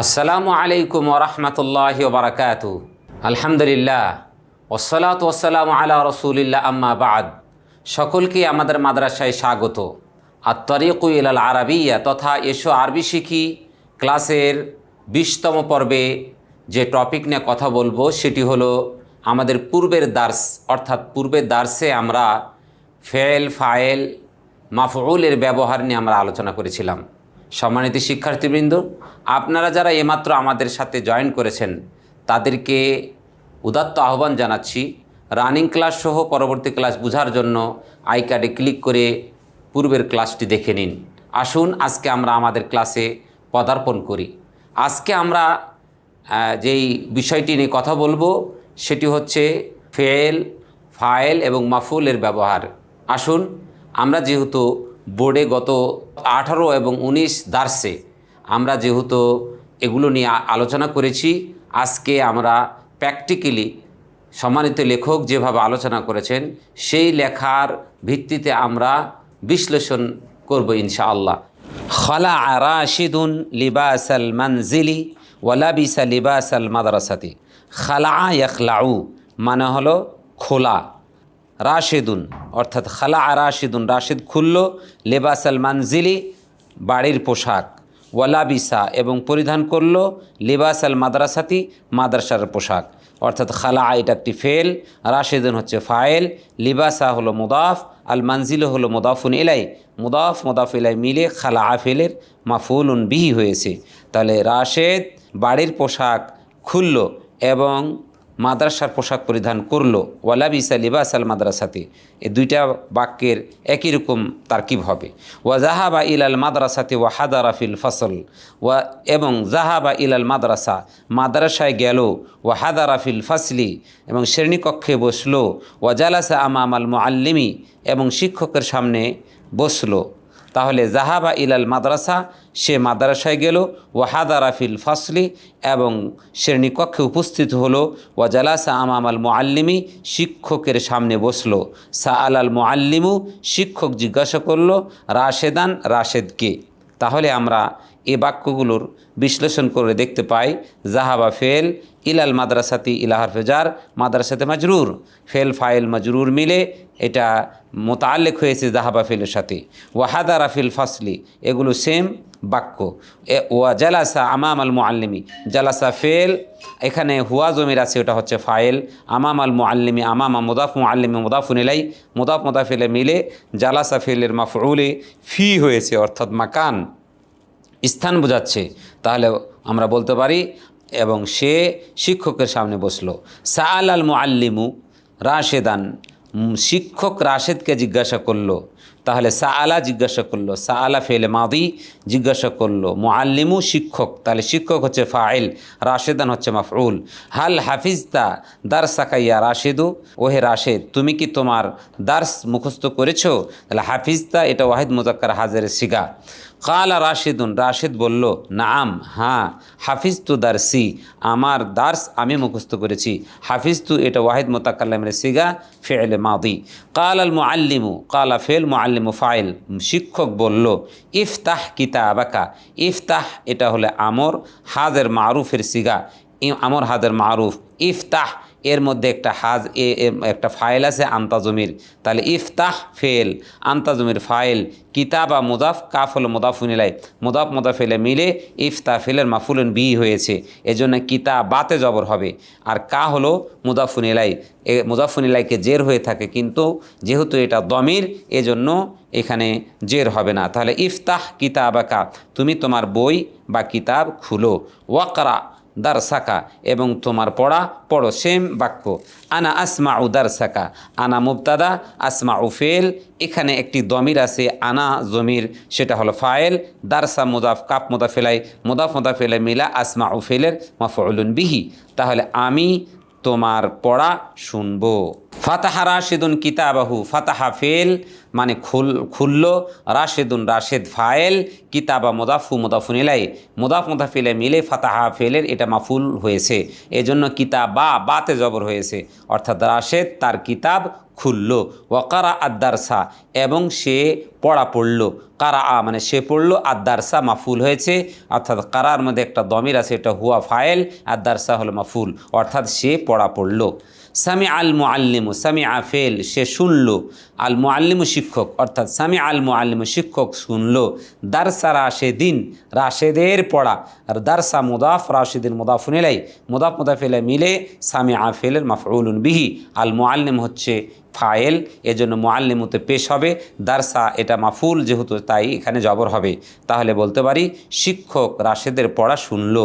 আসসালামু আলাইকুম ওরহমতুল্লাহ বারকাত আলহামদুলিল্লাহ। ওসলাত ওসালাম আলা রসুলিল্লাহ, আম্মা বাদ। সকলকে আমাদের মাদ্রাসায় স্বাগত। আর তরিকু ইলাল আরবিয়া তথা এসো আরবি শিখি ক্লাসের বিশতম পর্বে যে টপিক নিয়ে কথা বলব সেটি হলো আমাদের পূর্বের দার্স, অর্থাৎ পূর্বের দার্সে আমরা ফেল, ফায়েল, মাফউলের ব্যবহার নিয়ে আমরা আলোচনা করেছিলাম। সম্মানিত শিক্ষার্থীবৃন্দ, আপনারা যারা এমাত্র আমাদের সাথে জয়েন করেছেন, তাদেরকে উদাত্ত আহ্বান জানাচ্ছি। রানিং ক্লাস সহ পরবর্তী ক্লাস বোঝার জন্য আই কার্ডে ক্লিক করে পূর্বের ক্লাসটি দেখে নিন। আসুন, আজকে আমরা আমাদের ক্লাসে পদার্পণ করি। আজকে আমরা যেই বিষয়টি নিয়ে কথা বলব, সেটি হচ্ছে ফেল, ফাইল এবং মাফুলের ব্যবহার। আসুন, আমরা যেহেতু বোর্ডে গত আঠারো এবং উনিশ দার্সে আমরা যেহেতু এগুলো নিয়ে আলোচনা করেছি, আজকে আমরা প্র্যাকটিক্যালি সম্মানিত লেখক যেভাবে আলোচনা করেছেন, সেই লেখার ভিত্তিতে আমরা বিশ্লেষণ করব ইনশাআল্লাহ। খলা রাশিদুন লিবাস আল মনজিলি ওয়ালাবিসা লিবাস আল মাদ্রাসাতি। খালা ইয়াখলাউ মানে হলো খোলা। রাশেদুন, অর্থাৎ খালা রাশেদুন, রাশেদ খুলল লেবাস আল মানজিলি, বাড়ির পোশাক, ওয়ালাবিসা, এবং পরিধান করল লেবাস আল মাদ্রাসাতি, মাদ্রাসার পোশাক। অর্থাৎ খালা এটা একটি ফেল, রাশেদুন হচ্ছে ফায়েল লিবাসা হলো মুদাফ, আল মানজিল হলো মুদাফুন এলাই মুদাফ মুদাফ এলাই মিলে খালা ফেলের মাফুলুন বিহি হয়েছে। তাহলে রাশেদ বাড়ির পোশাক খুলল এবং মাদ্রাসার পোশাক পরিধান করল। ওয়ালাবিসা লিবাস আল মাদ্রাসাতে। এ দুইটা বাক্যের একই রকম তারকিব হবে। ওয়া জাহাবা ইলাল মাদ্রাসাতে ওয়া হাদারা ফিল ফসল। ওয়া এবং জাহাবা ইলাল মাদ্রাসা, মাদ্রাসায় গেল। ওয়া হাদারা ফিল ফাসলি এবং শ্রেণীকক্ষে বসল। ওয়া জালাসা আমাম আল মুআল্লিমি এবং শিক্ষকের সামনে বসল। তাহলে জাহাবা ইলাল মাদ্রাসা, সে মাদ্রাসায় গেল ওয়াহাদারাফিল ফাসলি, এবং শ্রেণীকক্ষে উপস্থিত হলো ওয়াজালাসা আমাম আল মোয়াল্লিমি শিক্ষকের সামনে বসল। সা আলাল আল মোয়াল্লিমু শিক্ষক জিজ্ঞাসা করল, রাশেদান, রাশেদকে। তাহলে আমরা এ বাক্যগুলোর বিশ্লেষণ করে দেখতে পাই জাহাবা ফেল ইলাল মাদ্রাসাতি ইলাহার ফেজার মাদ্রাসাতে মাজরুর। ফেল, ফাইল, মাজরুর মিলে এটা মোতাল্লেক হয়েছে জাহাবা ফেলের সাথে। ওয়াহাদা রাফিল ফাসলি এগুলো সেম বাক্য। ওয়া জালাসা আমাম আল মোয়াল্লিমি জালাসা ফেল, এখানে হুয়া জমির আছে, ওটা হচ্ছে ফাইল। আমাম আল মোয়াল্লিমি আমামা মুদাফ মোয়াল্লিমি মুদাফুন এলাই মুদাফ মুদাফিলে মিলে জালাসা ফেলের মাফউলে ফি হয়েছে, অর্থাৎ মাকান। স্থান বোঝাচ্ছে। তাহলে আমরা বলতে পারি, এবং সে শিক্ষকের সামনে বসল। সাআল আল মুআল্লিমু রাশেদান শিক্ষক রাশেদকে জিজ্ঞাসা করল। তাহলে সাআলা জিজ্ঞাসা করল, সাআলা ফেলে মাদি জিজ্ঞাসা করল, মুআল্লিমু শিক্ষক, তাহলে শিক্ষক হচ্ছে ফাইল রাশেদান হচ্ছে মাফউল। হাল হাফিজতা দার সাকাইয়া রাশেদু, ওহে রাশেদ, তুমি কি তোমার দার্স মুখস্থ করেছ? তাহলে হাফিজতা এটা ওয়াহিদ মুজাক্কার হাজারের সিগা কালা রাশিদুন, রাশেদ বলল, নাম হ্যাঁ হাফিজ তু দার্সি, আমার দার্স আমি মুখস্থ করেছি। হাফিজ তু এটা ওয়াহিদ মোতাকাল্লামের সিগা ফেলে মাদি। কাল আল মুআল্লিমু, কালা ফেল মুআল্লিমু ফাইল। শিক্ষক বলল, ইফতাহ কিতাবাকা, ইফতাহ এটা হলে আমর হাজের মারুফের সিগা আমর হাদের মারুফ। ইফতাহ এর মধ্যে একটা হাজ, এ একটা ফাইল আছে, আন্তাজমির। তাহলে ইফতাহ ফেল, আন্তাজমির ফাইল, কিতাবা মুদাফ কাফ হলো মুদাফুনিলাই মুদাফ মুদাফেলে মিলে ইফতা ফেলের মাফুলন বি হয়েছে। এজন্য কিতাবাতে জবর হবে। আর কা হলো মুদাফুনিলাই এ মুদাফুনিলাইকে জের হয়ে থাকে কিন্তু যেহেতু এটা দমির, এজন্য এখানে জের হবে না। তাহলে ইফতাহ কিতাবাকা তুমি তোমার বই বা কিতাব খুলো। ওয়াকরা দারসাকা এবং তোমার পড়া, পড়ো সেম বাক্য। আনা আসমা উ দারসাকা, আনা মুবতাদা আসমা উ ফেল। এখানে একটি দমির আছে, আনা জমির, সেটা হলো ফায়েল দারসা মুদাফ, কাপ মুদাফেলাই, মুদাফ মুদাফেলাই মিলা আসমা উ ফেলের বিহি। তাহলে আমি তোমার পড়া শুনব। ফাতাহা রাশেদুন কিতাবাহু, ফাতাহা ফেল মানে খুল, খুলল। রাশেদুন রাশেদ ফায়েল, কিতাবা মোদাফু মোদাফুন ইলাই মোদাফ মোদাফিলে মিলে ফাতাহা ফেলের এটা মাফুল হয়েছে। এজন্য কিতাবা বাতে জবর হয়েছে। অর্থাৎ রাশেদ তার কিতাব খুললো ওয়াকারা আদারসা এবং সে পড়া পড়ল। কারা আ মানে সে পড়ল আদারসা মাফুল হয়েছে, অর্থাৎ কারার মধ্যে একটা দমির আছে, এটা হুয়া ফায়েল আদারসা হলো মাফুল, অর্থাৎ সে পড়া পড়ল। সামি আল মুআল্লিমু সামি আফেল সে শুনল। আল মুআল্লিমু শিক্ষক, অর্থাৎ সামি আল মুআল্লিমু শিক্ষক শুনল। দারসা রাশেদিন, রাশেদের পড়া, আর দারসা মুদাফ, রাশেদিন মুদাফুন এলাই মুদাফ মুদাফিলাই মিলে সামি আফেলের মাফউলুন বিহি। আল মুআল্লিম হচ্ছে ফায়েল, এজন্য মোয়াল্লিমুতে পেশ হবে। দারসা এটা মাফুল, যেহেতু তাই এখানে জবর হবে। তাহলে বলতে পারি, শিক্ষক রাশেদের পড়া শুনল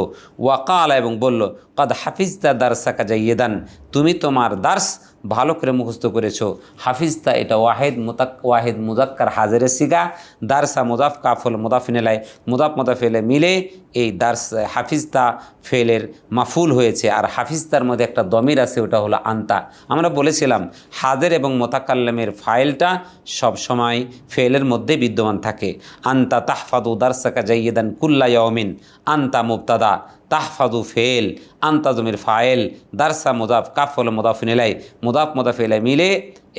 ওয়াকাল এবং বলল, কদ হাফিজদা দারসা কাজাইয়েদান তুমি তোমার দার্স ভালো করে মুখস্থ করেছ। হাফিজতা এটা ওয়াহেদ মুতাক ওয়াহেদ মুজাক্কার হাজারে সিগা। দারসা মুদাফ কাফল মুদাফিনেলায় মুদাফ মুদাফেলে মিলে এই দার্স হাফিজতা ফেলের মাফুল হয়েছে। আর হাফিজতার মধ্যে একটা দমির আছে, ওটা হলো আন্তা। আমরা বলেছিলাম, হাজের এবং মোতাকাল্লামের ফাইলটা সব সময় ফেলের মধ্যে বিদ্যমান থাকে। আন্তা তাহফাদু দারসাকা জাইয়েদান কুল্লা ইয়মিন আন্তা মুবতাদা। তাহফাদু ফেল আন্তাজমির ফায়েল, দারসা মুদাফ কাফল মুদাফিনেলাই মুদাফ মুদাফিলাই মিলে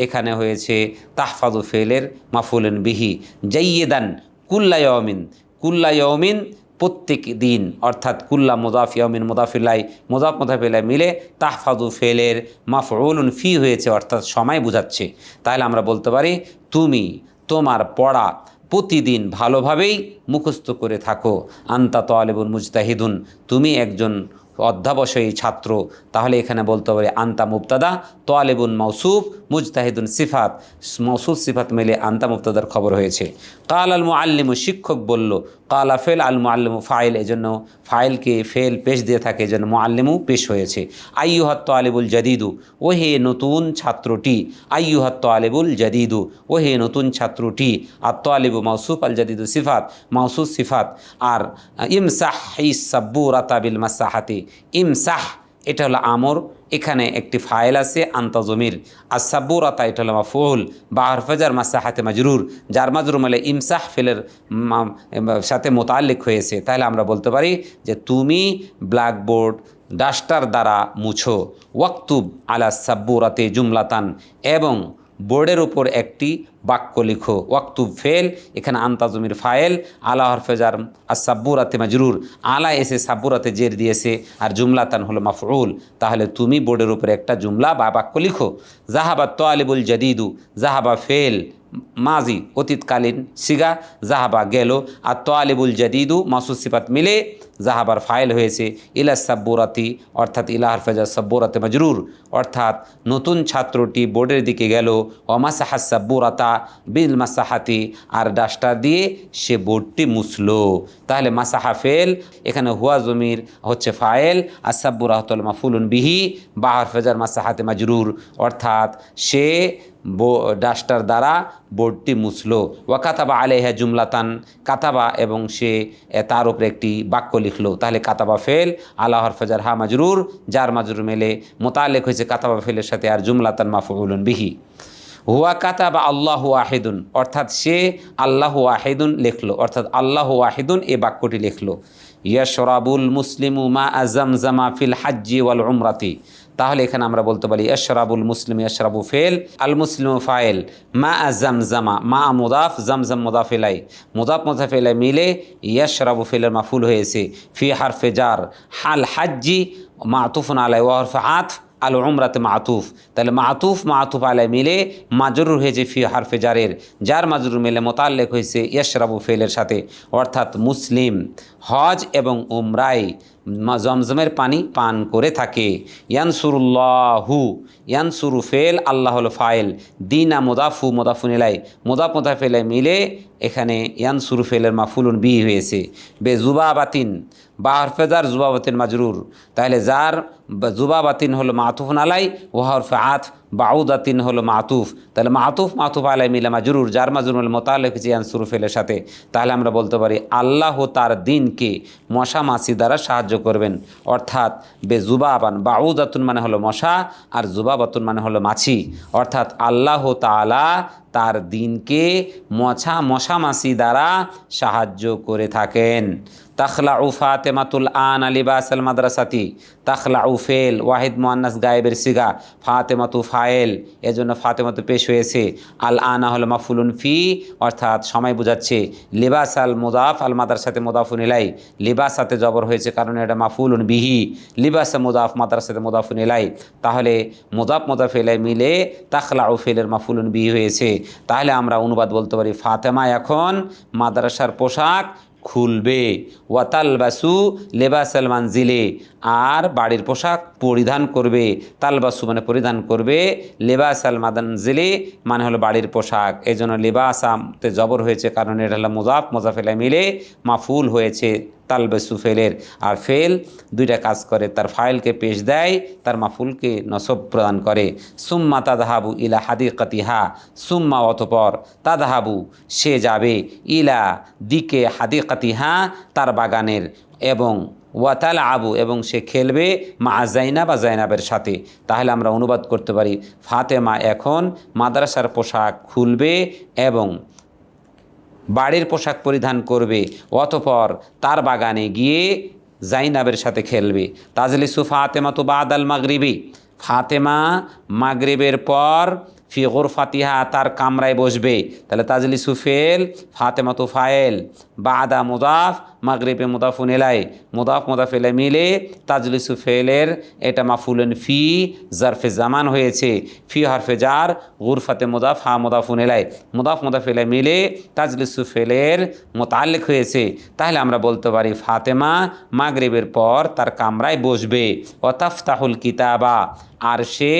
এখানে হয়েছে তাহফাদু ফেলের মাফুলেন বিহি। জাইয়েদান কুল্লা ইয়মিন প্রত্যেক দিন, অর্থাৎ কুল্লা মুদাফ ইয়মিন মুদাফিল্লাই মুদাফ মুদাফিল্লাই মিলে তাহফাদু ফেলের মাফরুলুন ফি হয়েছে, অর্থাৎ সময় বোঝাচ্ছে। তাহলে আমরা বলতে পারি, তুমি তোমার পড়া প্রতিদিন ভালোভাবেই মুখস্থ করে থাকো। আন্তা তো আলেবুন মুজতাহিদুন তুমি একজন অধ্যাবসায়ী ছাত্র। তাহলে এখানে বলতে পারে আন্তা মুবতাদা তোয়ালেবুন মৌসুফ মুজতাহিদুন সিফাত। মৌসুফ সিফাত মিলে আন্তা মুবতাদার খবর হয়েছে। কাল আল মুআল্লিমু শিক্ষক বলল, কালা ফেল আল মুআল্লিমু ফাইল। এজন্য ফাইলকে ফেল পেশ দিয়ে থাকে, এজন্য মুআল্লিমু পেশ হয়েছে। আইয়ুহাত তোয়ালেবুল জাদিদু ও হে নতুন ছাত্রটি। আইয়ুহাত তোয়ালেবুল জাদিদু ও হে নতুন ছাত্রটি। আর তোয়ালিবু মৌসুফ আল জাদিদু সিফাত মৌসুফ সিফাত। আর ইমসাহ ইস সাব্বুর আতাবিল মাসাহাতি। ইমসাহ, এটা হলো আমর, এখানে একটি ফাইল আছে, আন্তাজমির। আতা এটা হলো মাফুল বা হরফেজার মাসাহাতে মাজরুর। যার মাজরুম হলে ইমসাহ ফেলের সাথে মোতাল্লিক হয়েছে। তাহলে আমরা বলতে পারি যে তুমি ব্ল্যাকবোর্ড ডাস্টার দ্বারা মুছো। ওয়াক্তুব আলা সাব্বুরাতে জুমলাতান। এবং বোর্ডের উপর একটি বাক্য লিখো। ওয়াক্তুব ফেল, এখানে আন্তাজমির ফায়েল, আলা হরফেজার আর সাব্বুরাতে মাজরুর, আলা এসে সাব্বুরাতে জের দিয়েছে, আর জুমলাতান হলো মাফরুল তাহলে তুমি বোর্ডের উপরে একটা জুমলা বা বাক্য লিখো। জাহাবা তোয়ালিবুল জাদিদু জাহাবা ফেল, মাজি, অতীতকালীন সিগা জাহাবা গেল, আর তোয়ালিবুল জাদিদু মাসুদ সিফাত মিলে জাহাবার ফাইল হয়েছে, ইলা সাব্বুরাতি, অর্থাৎ ইলা হারফেজা সাব্বুরাতে মাজরুর, অর্থাৎ নতুন ছাত্রটি বোর্ডের দিকে গেল অমাসাহা সাব্বুরাতা বিল মাসাহাতি, আর ডাস্টার দিয়ে সে বোর্ডটি মুসলো তাহলে মাসাহা ফেল, এখানে হুয়া জমির হচ্ছে ফাইল, আর সাব্বুরাহতুল মাফুলুন বিহি, বা হারফেজার মাসাহাতে মাজরুর, অর্থাৎ সে ডাস্টার দ্বারা বোর্ডটি মুছলো। ওয়া কাতাবা আলেহা জুমলাতান, কাতাবা এবং সে তার উপরে একটি বাক্য লিখলো। তাহলে কাতাবা ফেল আল্লাহ হরফেজার হা মাজরুর, যার মাজরুর মেলে মোতালেক হয়েছে কাতাবা ফেলের সাথে, আর জুমলাতান মাফুলুন বিহি। হুয়া কাতাবা আল্লাহ ওয়াহিদুন, অর্থাৎ সে আল্লাহ ওয়াহিদুন লিখলো, অর্থাৎ আল্লাহ ওয়াহিদুন এ বাক্যটি লিখলো। ইয়াশরাবুল মুসলিমু মা আজম জামা ফিল হাজ্জি ওয়াল উমরাতি তাহলে এখানে আমরা বলতে পারি ইয়াশরাবুল মুসলিম ইয়াশরাবু ফেল, আল মুসলিম ফাইল মা আজম জামা মা মুদাফ, জামজাম মুদাফিলাই মুদাফ মুদাফিলাই মিলে ইয়াশরাবু ফেলের মাফুল হয়েছে। ফি হারফে জার, হাল হাজ্জি, মাতুফুন আলাই ওয়াহরফে আতফ আল উমরাতে মাতুফ। তাহলে মাতুফ মাতুফ আলাই মিলে মাজরুর হয়েছে ফি হারফে জারের। যার মাজরুর মিলে মোতাল্লেক হয়েছে ইয়াশরাবু ফেলের সাথে। অর্থাৎ মুসলিম, হজ এবং উমরাই জমজমের পানি পান করে থাকে। ইয়ানসুরুল্লাহু, ইয়ানসুরু ফেল, আল্লাহ ফাইল। আ মোদাফু মোদাফুনিলাই মোদাফ মোদাফেলে মিলে এখানে ইয়ানসুরু ফেলের মা ফুলুন বি হয়েছে। বে জুবাবাতিন, বা হরফে যার জুবাবাতিন মাজরুর। তাহলে যার জুবাবাতিন হলো মাতুফুন আলাই ও হরফে আত। বাউদাতিন হলো মাতুফ। তাহলে মাতুফ মাতুফ আলাই মিলে মাজরুর, যার মাজরুর হল মোতালেক জিয়ান সুরুফেলের সাথে, তাহলে আমরা বলতে পারি আল্লাহ তার দিনকে মশা মাছি দ্বারা সাহায্য করবেন। অর্থাৎ বে জুবাবান, বাউদাতুন মানে হলো মশা, আর জুবাবাতুন মানে হলো মাছি। অর্থাৎ আল্লাহ তালা তার দিনকে মছা মশামাসি দ্বারা সাহায্য করে থাকেন। তাখলাউ ফাতেমাতুল আন আলিবাস আল মাদ্রাসাতি। তাখলাউ ফেল, ওয়াহিদ মোয়ান্নাস গায়েবের সিগা, ফাতেমাতু ফায়েল, এজন্য ফাতেমাতু পেশ হয়েছে। আল আনা হল মাফুলুন ফি, অর্থাৎ সময় বোঝাচ্ছে। লিবাস আল মুদাফ, আল মাদ্রাসাতে মুদাফুন ইলাই। লিবাসাতে জবর হয়েছে কারণ এটা মাফুলুন বিহি। লিবাস মুদাফ, মাদ্রাসাতে মুদাফুন ইলাই। তাহলে মুদাফ মুদাফ এলাই মিলে তাখলাউ ফেলের মাফুলুন বিহি হয়েছে। তাহলে আমরা অনুবাদ বলতে পারি, ফাতেমা এখন মাদ্রাসার পোশাক খুলবে। ওয়াতাল বাসু লেবাসাল মানজিলে। আর বাড়ির পোশাক পরিধান করবে। তালবাসু মানে পরিধান করবে। লেবাস আল মাদানজিলে মানে হলো বাড়ির পোশাক। এই জন্য লেবাসাতে জবর হয়েছে কারণ এটা হলো মুজাফ মোজাফেলা মিলে মাফুল হয়েছে। তালবেসু ফেলের আর ফেল দুইটা কাজ করে, তার ফাইলকে পেশ দেয়, তার মাফুলকে নসব প্রদান করে। সুম্মা তাদাহাবু ইলা হাদিকাতিহা, সুম্মা অতপর তাদাহাবু সে যাবে ইলা দিকে হাদিকাতিহা, তার বাগানের এবং ওয়াতাল আবু এবং সে খেলবে মা জাইনা বা জাইনাবের সাথে। তাহলে আমরা অনুবাদ করতে পারি, ফাতেমা এখন মাদ্রাসার পোশাক খুলবে এবং বাড়ির পোশাক পরিধান করবে, অতপর তার বাগানে গিয়ে জাইনাবের সাথে খেলবে। তাজলিসু ফাতেমা তো বাদ আল মাগরিবি। ফাতেমা মাগরিবের পর ফিগোর ফাতিহা তার কামরায় বসবে। তাহলে তাজলি সুফেল ফাতেমা তো ফায়েল। বাদা মুদাফ মাগরিবে মুদাফুন এলাই মুদাফ মুদাফ এলাই মিলে তাজলি সুফেলের এটা মাফুলেন ফি জারফে জামান হয়েছে। ফি হারফে জার, গুরফাতে মুদাফ, হা মুদাফুন এলাই মুদাফ মুদাফ এলাই মিলে তাজলি সুফেলের মোতালেক হয়েছে। তাহলে আমরা বলতে পারি ফাতেমা মাগরিবের পর তার কামরায় বসবে। ওতাফতাহুল কিতাবা, আর সে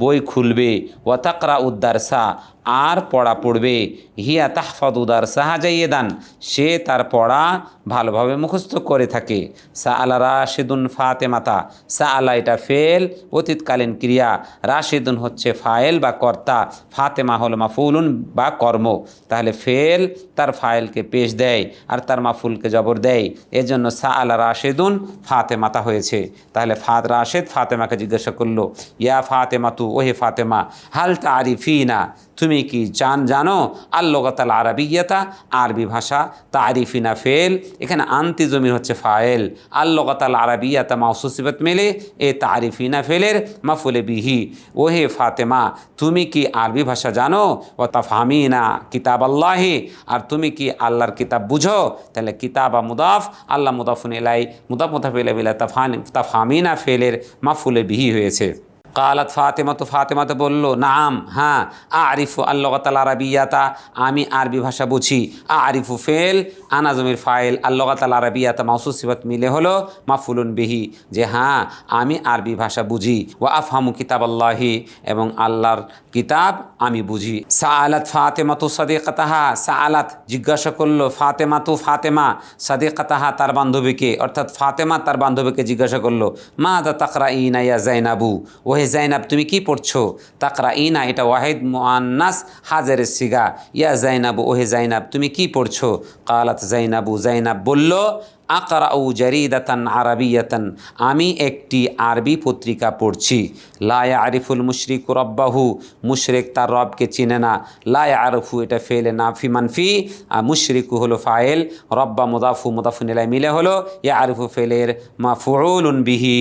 বই খুলবে। ওয়াতাকরা উদ্দারসা আর পড়া পড়বে। হিয়া তাহফাদ উদার সাহাজাইয়েদান সে তার পড়া ভালোভাবে মুখস্থ করে থাকে। সা আলা রাশেদুন ফাতেমাতা। সা আলা এটা ফেল, অতীতকালীন ক্রিয়া। রাশেদুন হচ্ছে ফায়েল বা কর্তা। ফাতেমা হল মাফুলুন বা কর্ম। তাহলে ফেল তার ফায়েলকে পেশ দেয় আর তার মাফুলকে জবর দেয়। এজন্য সা আলা রাশেদুন ফাতেমাতা হয়েছে। তাহলে ফাত রাশেদ ফাতেমাকে জিজ্ঞাসা করল, ইয়া ফাতেমা তু ওহে ফাতেমা, হাল তারিফিনা তুমি কি জান জানো? আল্লগতাল আরবিয়তা, আরবি ভাষা তারিফিনা ফেল। এখানে আন্তি জমির হচ্ছে ফায়েল। আল্লগতাল আরবিয়তা মাউসুসিবত মেলে, এ তারিফিনা ফেলের, মাফুলে বিহি। ওহে ফাতেমা, তুমি কি আরবি ভাষা জানো? ও তাফামিনা কিতাব আল্লাহি আর তুমি কি আল্লাহর কিতাব বুঝো? তাহলে কিতাব মুদাফ, আল্লাহ মুদাফুন এলাই মুদাফ মুদাফ এলাই তাফানি তাফামিনা ফেলের, মাফুলে বিহি হয়েছে। কালাত ফাতেমা তো ফাতেমা তো বলল, নাম হ্যাঁ আরিফু আল্লগতাল আরবিয়াতা, আমি আরবি ভাষা বুঝি। আরিফু ফেল আনাজমির ফাইল আল্লগতাল আরবিয়াতা মাউসুসিবত মিলে হলো, মাফুলুন বিহি, যে হ্যাঁ আমি আরবি ভাষা বুঝি। ও আফহামু কিতাব আল্লাহি এবং আল্লাহর কিতাব আমি বুঝি। সা আলাত ফাতেমা তো সাদেকাতাহা, সাআলাত জিজ্ঞাসা করল ফাতেমা তো ফাতেমা, সাদেকাতাহা তার বান্ধবীকে? অর্থাৎ ফাতেমা তার বান্ধবীকে জিজ্ঞাসা করল মা দা তাকরা ইনা ইয়া জাইনাবু? ওহে জাইনাব, তুমি কি পড়ছো? তাকরা ইনা এটা ওয়াহেদ মুআন্নাস হাজারের সিগা। ইয়া জাইনাবু, ওহে জাইনাব, তুমি কি পড়ছো? কালাত জাইনাবু, জাইনাব বলল আকরাউ জারিদাতান আরবিয়াতান, আমি একটি আরবি পত্রিকা পড়ছি। লায়া আরিফুল মুশরিক রব্বাহু, মুশরেক তার রবকে চিনে না। লায়া আরফু এটা ফেলে না, ফি মানফি আর মুশরিকু হলো ফায়েল রব্বা মুদাফু মুদাফু নিলাই মিলে হলো ইয়া আরিফু ফেলের মা মাফুউলুন বিহি,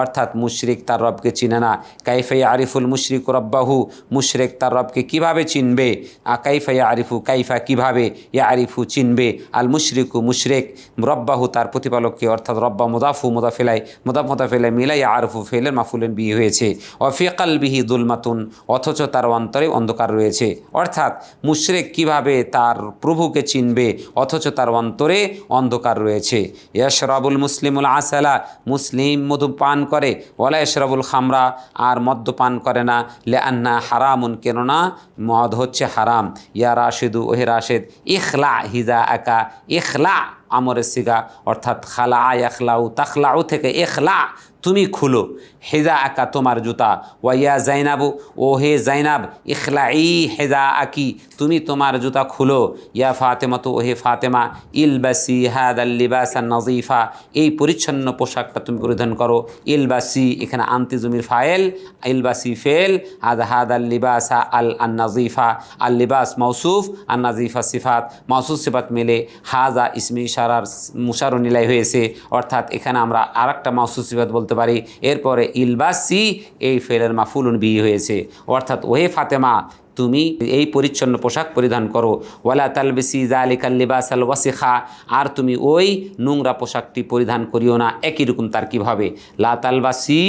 অর্থাৎ মুশরিক তার রবকে চিনে না। কাইফে আরিফুল মুশরিক রব্বাহু, মুশরেক তার রবকে কীভাবে চিনবে? আ কাইফা ইয়া আরিফু কাইফা কীভাবে ইয়া আরিফু চিনবে? আল মুশরিকু মুশরেক, রব্বাহু তার প্রতিপালককে অর্থাৎ রব্বা মুদাফু, মুদাফেলাই, মুদাফ, মুদাফেলাই মিলাই আরফু ফেলের মাফুলেন বিয়ে হয়েছে। অফিকাল বিহি দুলমাতুন, অথচ তার অন্তরে অন্ধকার রয়েছে। অর্থাৎ মুশরেক কীভাবে তার প্রভুকে চিনবে, অথচ তার অন্তরে অন্ধকার রয়েছে। ইয়াশরাবুল মুসলিমুল আসালা, মুসলিম মধু পান করে ওলা ইশরাবুল খামরা, আর মদ্য পান করে না। লে আন্না হারামুন, কেননা মদ হচ্ছে হারাম। ইয়া রাশেদু, ওহে রাশেদ, ইখলা হিজা একা ইখলা আমরের সিগা অর্থাৎ খালা এখলাউ তাখলাউ থেকে এখলা তুমি খুলো। হেজা আকা, তোমার জুতা। ওয়াইয়া জাইনাবু, ও হে জাইনাব ইখলাই হেজা আকি, তুমি তোমার জুতা খুলো। ইয়া ফাতেমা তো ও হে ফাতেমা, ইলবাসি হাদ আল্লিবাসা নজিফা এই পরিচ্ছন্ন পোশাকটা তুমি পরিধান করো। ইলবাসি, এখানে আন্তিজমির ফায়েল, ইলবাসি ফেল, আদ হাদ আল্লিবাসা আল আন নাজিফা আল লিবাস মৌসুফ আন নাজিফা সিফাত। মৌসুফ সিফাত মিলে হাজা ইসমি ইশারার মুশারু নিলাই হয়েছে। অর্থাৎ এখানে আমরা আর একটা মৌসুফ সিফাত বলতে পারি। এরপরে ইলবাসি এই ফেলের মাফুলুন বিয়ে হয়েছে। অর্থাৎ ওহে ফাতেমা তুমি এই পরিচ্ছন্ন পোশাক পরিধান করো। ওয়ালা তালবিসি জালিকাল লিবাস আল ওয়াসিখা, আর তুমি ওই নোংরা পোশাকটি পরিধান করিও না, একই রকম তার কীভাবে লা তালবাসি,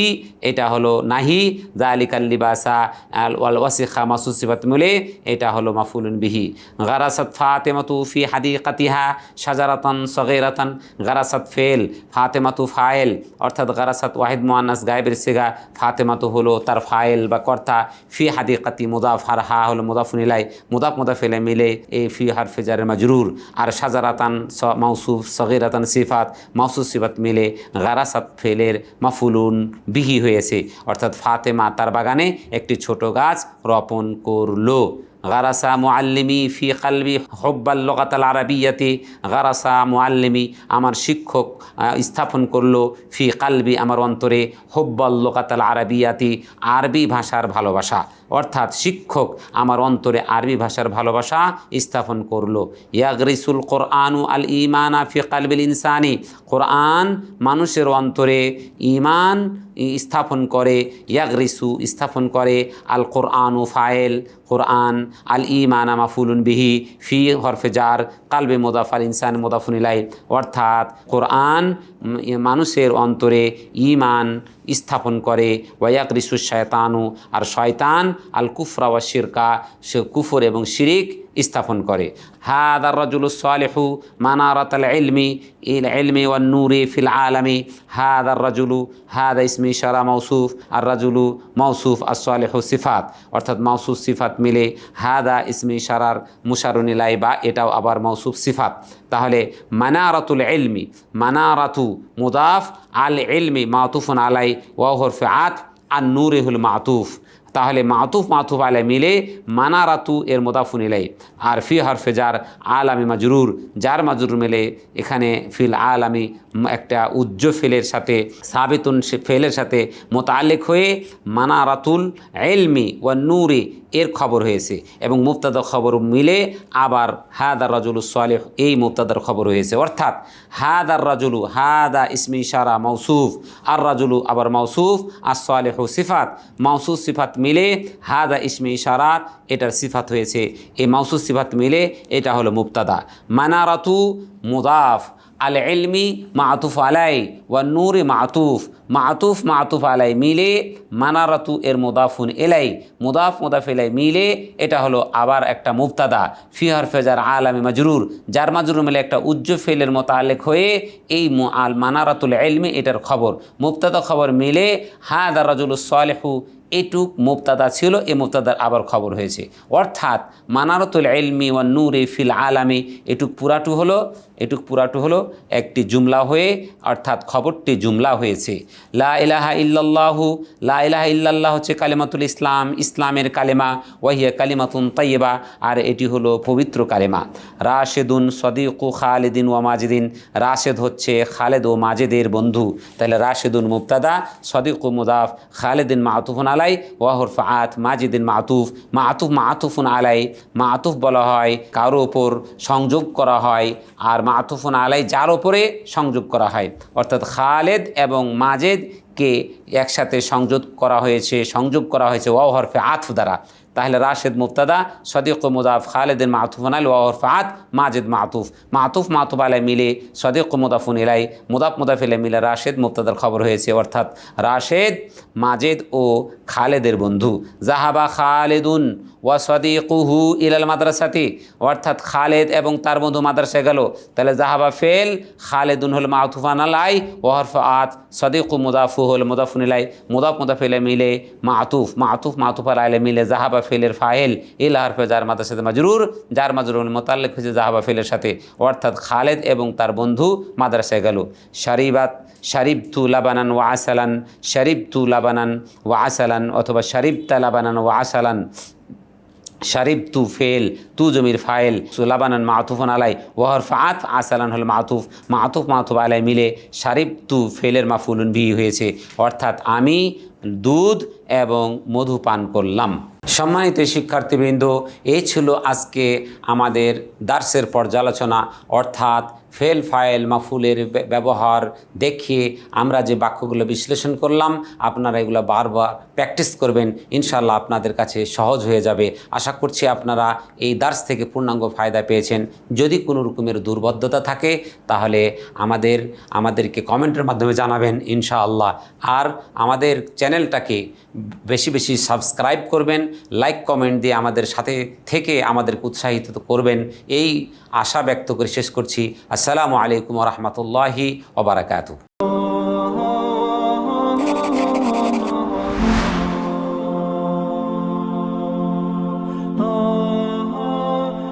এটা হলো নাহি জালিকাল লিবাসা আল ওয়াল ওয়াসিখা মাসুসিবাত মিলে, এটা হলো মাফুলুন বিহি। গারাসাত ফাতেমাতু ফি হাদিকাতিহা সাজারাতান সগেরাতান। গারাসাত ফেল, ফাতেমাতু ফায়েল, অর্থাৎ গারাসাত ওয়াহিদ মোয়ান্নাস গায়েবের সেগা, ফাতেমাতু হলো তার ফায়েল বা কর্তা। ফি হাদিকাতি মুদাফ আর হা হলো মুদাফুনিলাই মুদাফ মুদাফিলে মিলে এই ফি হার ফেজারের মাজরুর। আর সাজারাতান স মাউসুফ, সগিরাতান সিফাত, মাউসুফ সিফাত মিলে গারাসাত ফেলের মাফুলুন বিহি হয়েছে। অর্থাৎ ফাতেমা তার বাগানে একটি ছোট গাছ রোপণ করল। গারাসা মুআল্লিমি ফি কালবি হব্বাল লগাতাল আরবিয়াতে। গারাসা মুআল্লিমি আমার শিক্ষক স্থাপন করল ফি কালবি আমার অন্তরে হব্বাল লোকাতাল আরবিয়াতি। আরবি ভাষার ভালোবাসা। অর্থাৎ শিক্ষক আমার অন্তরে আরবি ভাষার ভালোবাসা স্থাপন করল। ইয়াগরিসুল কোরআনু আল ইমান ফি কালবিল ইনসানি। কোরআন মানুষের অন্তরে ইমান স্থাপন করে, ইয়াগরিসু স্থাপন করে। আল কোরআন ও ফায়েল কোরআন আল ইমানা মাফুলুন বিহি ফি হরফে জার, কালবে মোদাফ আল ইনসান মোদাফুনিলাই অর্থাৎ কোরআন মানুষের অন্তরে ইমান স্থাপন করে। ওয়াক রিসু শয়তানু, আর শয়তান আল কুফরা ওয়া শিরকা, সে কুফর এবং শিরিক স্থাপন করে। হাদা রজুল সালেহু মানারাত ইলমি, ইল ইলমি ওয়ান নূরি ফিল আলমি। হাদা রজুলু, হাদা ইসমি সারা মৌসুফ আর রাজুলু মৌসুফ আসলেহু সিফাত। অর্থাৎ মৌসুফ সিফাত মিলে হাদা ইসমি সারার মুশারুনিলাই বা এটাও আবার মৌসুফ সিফাত। তাহলে মানারাতুল ইলমি, মানারাতু মুদাফ, আল ইলমি মাতুফুন আলাই ওয়াহরফে আত আর নূরেহুল মাতুফ। তাহলে মাতুফ মাতুফ আলাই মিলে মানারাতু এর মোদাফুন ইলাই আর ফি হরফে যার আলামি মাজরুর, যার মাজরুর মেলে এখানে ফিল আল আমি একটা উজ্জ ফেলের সাথে, সাবিতুন ফেলের সাথে মোতালেক হয়ে মানারাতুল এলমি ওয়া নূরে এর খবর হয়েছে এবং মুক্তাদা খবর মিলে আবার হাদার রাজুলু সালেহ এই মুফতাদার খবর হয়েছে। অর্থাৎ হাদার রাজুলু, হাদা ইসমি ইশারা মৌসুফ আর রাজুলু আবার মৌসুফ আর সালেহ সিফাত। মৌসুফ সিফাত মিলে হাদা ইসমি ইশারাত এটার সিফাত হয়েছে। এই মৌসুফ সিফাত মিলে এটা হলো মুফতাদা মানারাতু মুদাফ আল ইলমি মাতুফ আলাই ওয়া নূরে মাতুফ। মাতুফ মাতুফ আলাই মিলে মানারাতু এর মুদাফুন এলাই মুদাফ মুদাফ এলাই মিলে এটা হলো আবার একটা মুক্তাদা ফিহার ফেজার আলামি মাজরুর। যার মাজরুর মিলে একটা উজ্জ ফেলের মোতালেক হয়ে এই আল মানারাতুল এলমি এটার খবর। মুক্তাদা খবর মিলে হাদা রাজুল সালেহু এটুক মুক্তাদা ছিল, এ মুক্তাদার আবার খবর হয়েছে। অর্থাৎ মানারতুল এলমি ওয়া নূরে ফিল আলামি, এটুক পুরাটু হলো, এটুক পুরাটু হলো একটি জুমলা হয়ে, অর্থাৎ খবরটি জুমলা হয়েছে। লা ইলাহা ইল্লাল্লাহু, লা ইলাহা ইল্লাল্লাহ হচ্ছে কালিমাতুল ইসলাম, ইসলামের কালেমা, ওয়াহিয়া কালিমাতুন তাইয়েবা, আর এটি হলো পবিত্র কালেমা। রাশেদুন সদিকু খালেদিন ওয়া মাজেদিন, রাশেদ হচ্ছে খালেদ ও মাজেদের বন্ধু। তাহলে রাশেদুন মুক্তাদা সদিকু মুদাফ, খালেদিন মাতুফুন আলাই, ওয়াহর ফাত মাজিদিন মাতুফ মাতুফ মাতুফুন আলাই, মাতুফ বলা হয় কারও ওপর সংযোগ করা হয় আর মাতুফুন আলাই যার ওপরে সংযোগ করা হয়। অর্থাৎ খালেদ এবং মাজেদকে একসাথে সংযোগ করা হয়েছে, সংযোগ করা হয়েছে ওয়াহরফে হরফে আতফ দ্বারা। তাহলে রাশেদ মুক্তাদা সদিক মুদাফ খালেদিন মাহতুফন আল ওয়াহর ফাত মাজেদ মাহতুফ মাহতুফ মাহতুব আলাই মিলে সদিক মুদাফুন এলাই মুদাফ মুদাফ এলাই মিলে রাশেদ মুক্তাদার খবর হয়েছে। অর্থাৎ রাশেদ, মাজেদ ও খালেদের বন্ধু। জাহাবা খালেদুন ওয়া সদিকুহু ইলাল মাদ্রাসাতি। অর্থাৎ খালেদ এবং তার বন্ধু মাদ্রাসায় গেল। তাহলে জাহাবা ফেল, খালেদুন হল মাউথুফান আলাই ওহরফ আত, সদিকু মুদাফু হল মুদাফুন ইলাই, মুদাফ মুদাফিলে মিলে মাতুফ মাতুফ মাতুফ আলাইলে মিলে জাহাবা ফেলের ফাইল, ইল হরফে যার মাদ্রাসাতে মাজরুর, যার মাজরুর মোতাল্লিক হয়েছে জাহাবা ফেলের সাথে। অর্থাৎ খালেদ এবং তার বন্ধু মাদ্রাসায় গেল। শারিবাত শারিব তু লাবানান ওয়া আসালান শারিব তু লাবানান ওয়া আসালান, অথবা শারিব তা লাবানান ওয়া আসালান। শারিব তু ফেল, তু জমির ফাইল সুলাবানান মাতুফন আলাই ওহর ফাত আসালান হল মাতুফ মাতুফ মাতুফ আলাই মিলে শারিব তু ফেলের মাফুলুন ভি হয়েছে। অর্থাৎ আমি দুধ এবং মধু পান করলাম। সম্মানিত শিক্ষার্থীবৃন্দ এই ছিল আজকে আমাদের দার্সের পর্যালোচনা। অর্থাৎ ফেল ফাইল মাফুলের ব্য- ব্যবহার দেখিয়ে আমরা যে বাক্যগুলো বিশ্লেষণ করলাম, আপনারা এগুলো বারবার প্র্যাকটিস করবেন। ইনশাল্লাহ আপনাদের কাছে সহজ হয়ে যাবে। আশা করছি আপনারা এই দার্স থেকে পূর্ণাঙ্গ ফায়দা পেয়েছেন। যদি কোনো রকমের দুর্বদ্ধতা থাকে, তাহলে আমাদের, আমাদেরকে কমেন্টের মাধ্যমে জানাবেন ইনশাআল্লাহ। আর আমাদের চ্যানেলটাকে বেশি বেশি সাবস্ক্রাইব করবেন লাইক কমেন্ট দিয়ে আমাদের সাথে থেকে আমাদেরকে উৎসাহিত করবেন। এই আশা ব্যক্ত করে শেষ করছি। আসসালামু আলাইকুম রহমতুল্লাহি ওবরাকাতু